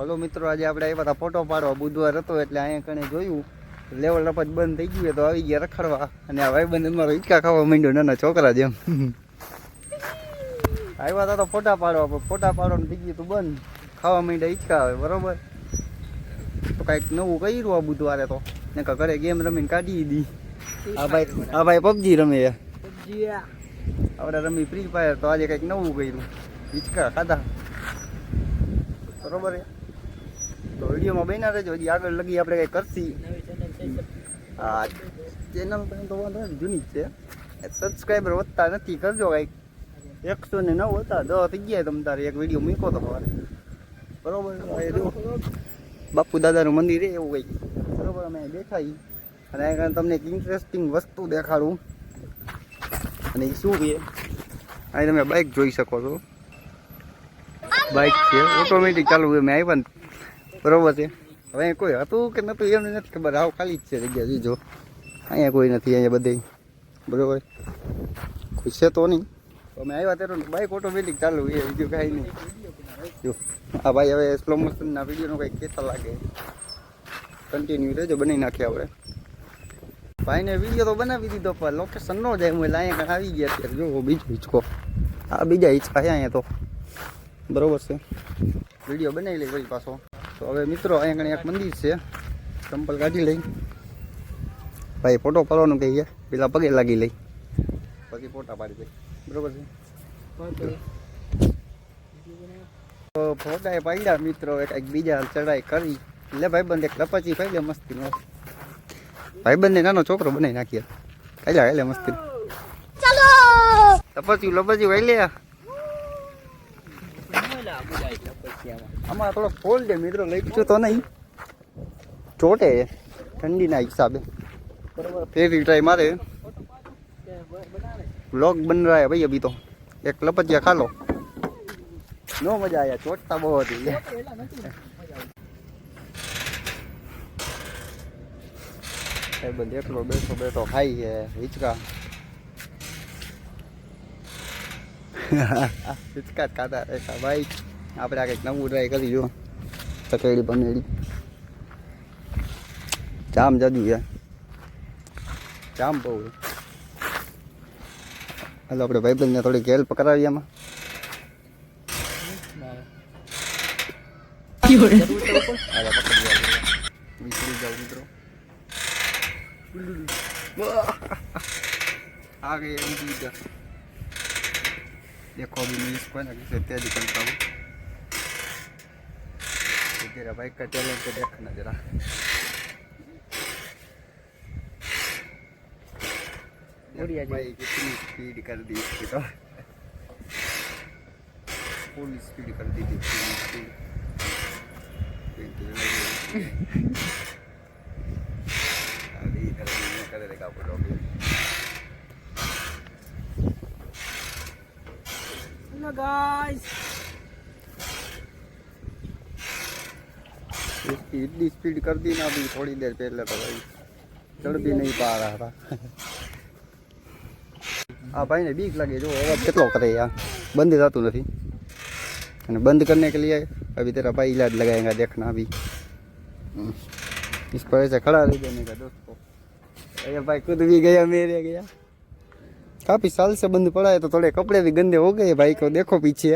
ઓલો મિત્રો આજે આપણે આવ્યા હતા ફોટો પાડવા. બુધવાર હતો એટલે અહીંયા કણે જોયું. લેવલ રપત બંધ થઈ ગયું તો આવી ગયા રખડવા. અને આ ભાઈબંધ અમારો ઈચકા ખાવા માંડ્યો, નાના છોકરા જેમ. આવ્યા હતા તો ફોટા પાડવા, પણ ફોટા પાડવાનું થઈ ગયું તું બંધ. ખાવા માંડ્યા ઈચ્છા આવે બરોબર? તો કાંઈક નવું કર્યું આ બુધવારે તો. ને કે ઘરે ગેમ રમીને કાઢી દી. આ ભાઈ આ ભાઈ પબજી રમે. આપણે રમી ફ્રી ફાયર તો આજે કંઈક નવું કર્યું. હિંચકા ખાધા. બરોબર તો વિડીયોમાં બન્યા રહેજો. હજી આગળ લગી આપણે કંઈ કરશી. હા ચેનલ તો વાંધો જૂની જ છે. સબસ્ક્રાઈબર વધતા નથી. કરજો કંઈક. એકસો ને નવ હતા, દસ થઈ ગયા તમ તારે. એક વીડિયો મૂકો તો મારે. બરોબર બાપુ દાદાનું મંદિર એ એવું કંઈક. બરોબર, અમે બેઠા અને આગળ તમને એક ઇન્ટરેસ્ટિંગ વસ્તુ દેખાડું. અને એ શું છે? અહીં તમે બાઇક જોઈ શકો છો. બાઇક છે. ઓટોમેટિક ચાલુ મેં આવ્યા બરોબર છે. હવે કોઈ હતું કે નતું, એમને નથી ખબર. આવ ખાલી જ છે જગ્યા, જીજો. અહીંયા કોઈ નથી, અહીંયા બધે બરોબર? કોઈ છે તો નહીં. તો અમે આવ્યા ત્યારે બાઇક ઓટોમેટિક ચાલુ છે, બીજું કાંઈ નહીં. જો, આ ભાઈ હવે સ્લો મોશનના વિડીયોનો કંઈક કહેતા લાગે. કન્ટિન્યુ રહેજો, બનાવી નાખીએ આપણે. ભાઈને વીડિયો તો બનાવી દીધો, પણ લોકેશન નો જાય, હું એટલે અહીંયા આવી ગયા અત્યારે જો, બીજો હિંચકો. આ બીજા હિંચકા છે અહીંયા તો. બરોબર છે. વીડિયો બનાવી લઈ વળી પાછો. તો હવે મિત્રો અહીંયા કણે એક મંદિર છે ચંપલ કાઢી લઈ ભાઈ ફોટો પાડવાનું કહીએ પેલા પગે લાગી લઈ પછી ફોટા પાડી દઈ બરોબર છે તો ફોટા એ પાડ્યા મિત્રો એક એક બીજા ચડાઈ કરી એટલે ભાઈબંધ એક લપાચી પાડી મસ્તી મસ્ત ભાઈબંધને નાનો છોકરો બનાવી નાખીએ કાલ્યા કાલ્યા મસ્તી લપાચી લપાચી વાઈ લે છે આમાં આમાં થોડો ફોલ છે મિત્રો લખ્યું તો નહીં. ચોટે ઠંડીના હિસાબે. બરાબર. ફેરી ટ્રાય મારે. બ્લોગ બન રહ્યા ભાઈ અભી તો. એક લપતિયા ખાલો. નો મજા આવ્યા ચોટતા બહુ હતી. સાહેબ એકલો બેઠો બેઠો ખાઈ છે હિચકા. હિચકા જ ખાતા રહેતા ભાઈ. આપણે આ કંઈક નવું ટ્રાય કરી જો ચકેડી પનેડી જામ જજુ છે જામ બહુ છે હાલો આપણે ભાઈબંધને થોડીક હેલ્પ કરાવીએ આમાં હાલો, પકડી જાઓ. વિસરી જાઓ મિત્રો आ गए हम जीत गए देखो अभी मैं इसको है ना किसे तेज करता हूँ तेरा बाइक का टैलेंट तो देखना जरा। भाई कितनी स्पीड कर दी इसकी तो। फुल स्पीड कर दी थी फुल स्पीड अभी इधर लोग। इसकी इतनी स्पीड कर दी ना अभी थोड़ी देर पहले तो भाई चढ़ भी नहीं पा रहा था आप આ ભાઈને બીક લાગે, જો અવાજ કેટલો કરે આ બંધ થતું નથી. અને बंद करने के लिए अभी तेरा भाई इलाज लगाएगा देखना अभी इस पर ऐसे खड़ा रह देने का दोस्तों अरे भाई खुद भी गया मेरे गया काफ़ी साल से बंद पड़ा है तो थोड़े कपड़े भी गंदे हो गए भाई को देखो पीछे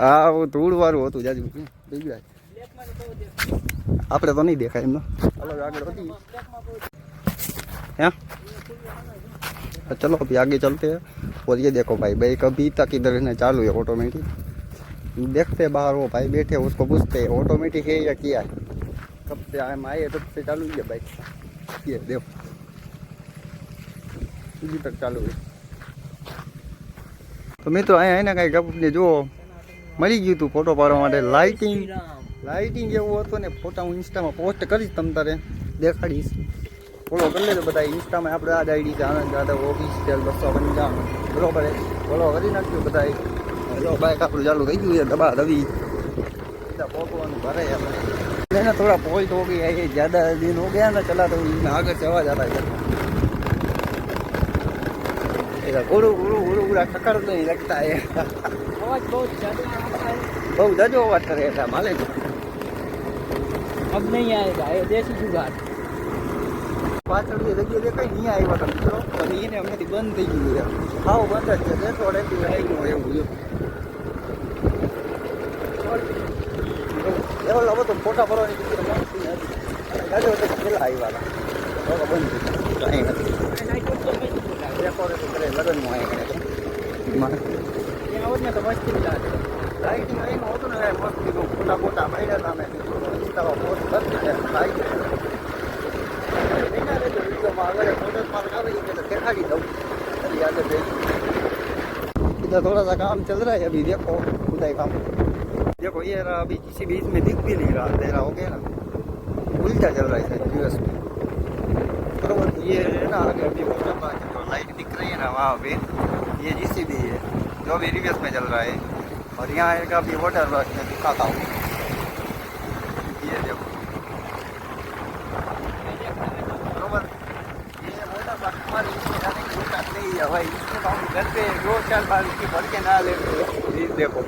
हाँ वो धूल वालू होતું જાજુ. बिगड़ा આપણે તો નહીં દેખાય એમનો અલગ આગળ વધી हैं तो चलो अभी आगे चलते हैं और ये देखो भाई बाइक अभी तक इधर है चालू है ऑटोमेटिक देखते हैं बाहर वो भाई बैठे हैं, उसको पूछते हैं ऑटोमेटिक है या क्या है कब से हम आए तब से चालू ही है बाइक ये देखो अभी तक चालू है તો મિત્રો અહીંયા એને કાંઈક આપણે જુઓ મળી ગયું હતું ફોટો પાડવા માટે લાઇટિંગ લાઇટિંગ એવું હતું ને ફોટા હું ઇન્સ્ટામાં પોસ્ટ કરીશ તમ તારે દેખાડીશ. ફોલો કરી લેજો બધા ઇન્સ્ટામાં આપણે આ જ આઈડી છે આનંદ ઓફિસ ઓફિસિયલ બસો પંચાવન. બરોબર ફોલો કરી નાખજો બધા હલો બાઇક આપણું ચાલુ થઈ ગયું છે દબા દબી બધા પહોંચવાનું ભરે આપણે એને થોડા પોઈન્ટ હો એ જ્યાદા દિન હો ગયા ને ચલા તો આગળ જવા જતા હતા. ગુરુ ગુરુ ગુરુ ગુરા ખકડ એ. અવાજ બહુ જાદો જાજો અવાજ કરે એટલે માલે. अब नहीं आएगा ये देसी जुगाड़ પાછળ જે જગ્યાએ દેખાય નહીં આવ્યા હતા મિત્રો પણ એને હમણાંથી બંધ થઈ ગયું છે હાવ બંધ જ છે દેખો રેડી આવી ગયું એવું છે એવો લાવો તો ફોટા પડવાની ટિકિટ મળતી નથી ગાજો તો પેલા આવ્યા હતા હવે બંધ થઈ ગયું કાંઈ નથી ડેકોરેશન કરે લગ્નમાં આવ્યા કરે ये और ना तो मस्ती मिला दे લાઇટિંગ આવીને હોતું ને મસ્તીનું ફોટા ફોટા પાડ્યા હતા અમે estaba y que deja y no. Ya इधर थोड़ा सा काम चल रहा है अभी देखो खुदाई काम देखो ये रहा अभी किसी बीच में दिख भी नहीं रहा दे रहा हो गया ना उल्टा चल रहा है सर यूएस में बरबर ये है ना आगे अभी पार्क जो लाइट दिख रही है ना वहाँ पे ये जिससे भी है जो भी रिवर्स में चल रहा है और यहाँ का अभी वोटर पार्क में दिखाता हूँ है भाई। तो घर पे दो चार बार इसकी भर के ना लेते हैं। ये देखो।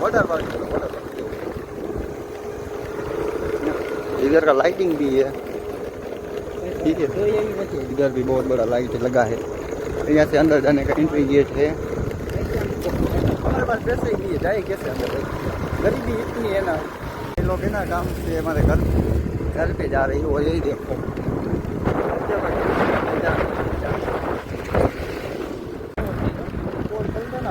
वाटर पार्क वाटर इधर का लाइटिंग भी है। ठीक है। तो इधर भी बहुत बड़ा लाइट लगा है। यहाँ से अंदर जाने का एंट्री गेट है। हमारे पास पैसे ही नहीं है। जाए कैसे अंदर गरीबी इतनी है ना। ये लोग है ना काम से हमारे घर घर पे जा रही हो। यही देखो वो चलते ना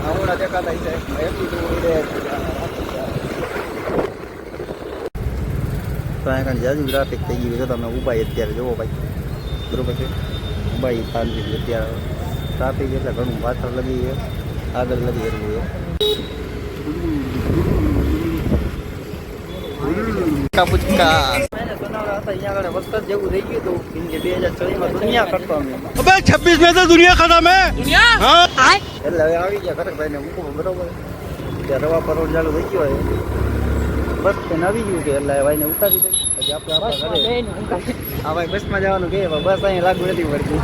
માટે ચારિયા બોલવું ચારિયા આવડા દેખાતા છે એટલું દૂર છે તો અહીંયા કાંઈ જાજુ ટ્રાફિક થઈ ગયું છે તમે ઊભા અત્યારે જુઓ ભાઈ બરોબર છે ઊભા શાંતિથી અત્યારે ટ્રાફિક એટલે ઘણું પાછળ લગી છે આગળ લગી એટલું છે પુચકા મેને સોનાવડા હતા અહીંયા આગળ વરસાદ જેવું થઈ ગયું હતું કે બે હજાર ચોવીસમાં દુનિયા ખતમ અમે છવ્વીસ મે દુનિયા ખતમ હે. એટલે હવે આવી ગયા ખરેખર ને મૂકવું બરોબર. ત્યાં રવા પરોળ ચાલુ થઈ ગયો હોય બસ તેને આવી ગયું કે એટલે ભાઈને ઉતારી દે. પછી આપણે આપણા ઘરે આ ભાઈ બસમાં જવાનું કે બસ અહીં લાગુ નથી પડતી.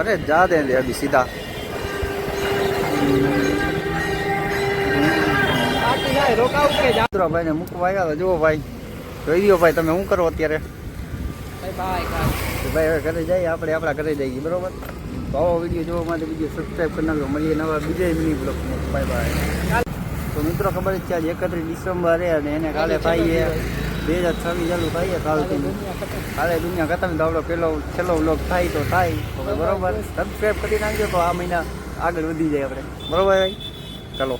અરે જા દે અભી સીધા. ભાઈ રોકાવું કે જાદરો ભાઈ જુઓ ભાઈ જોઈ લ્યો ભાઈ તમે શું કરો અત્યારે? ભાઈ હવે ઘરે જઈએ આપણે આપણા ઘરે જઈએ બરોબર? તો આવો વીડિયો જોવા માટે બીજો સબસ્ક્રાઈબ કરી નાખજો. મળીએ નવા બીજા મિની બ્લોગમાં બાય બાય તો મિત્રો ખબર જ છે આજે એકત્રીસ ડિસેમ્બરે અને એને કાલે ભાઈ એ બે હજાર છવ્વીસ ચાલુ થાય કાલથી કાલે દુનિયા ખતમ. તો આપણો પહેલો છેલ્લો વ્લોગ થાય તો થાય. તો બરોબર. સબસ્ક્રાઈબ કરી નાખજો તો આ મહિના આગળ વધી જાય આપણે. બરોબર ભાઈ? ચાલો.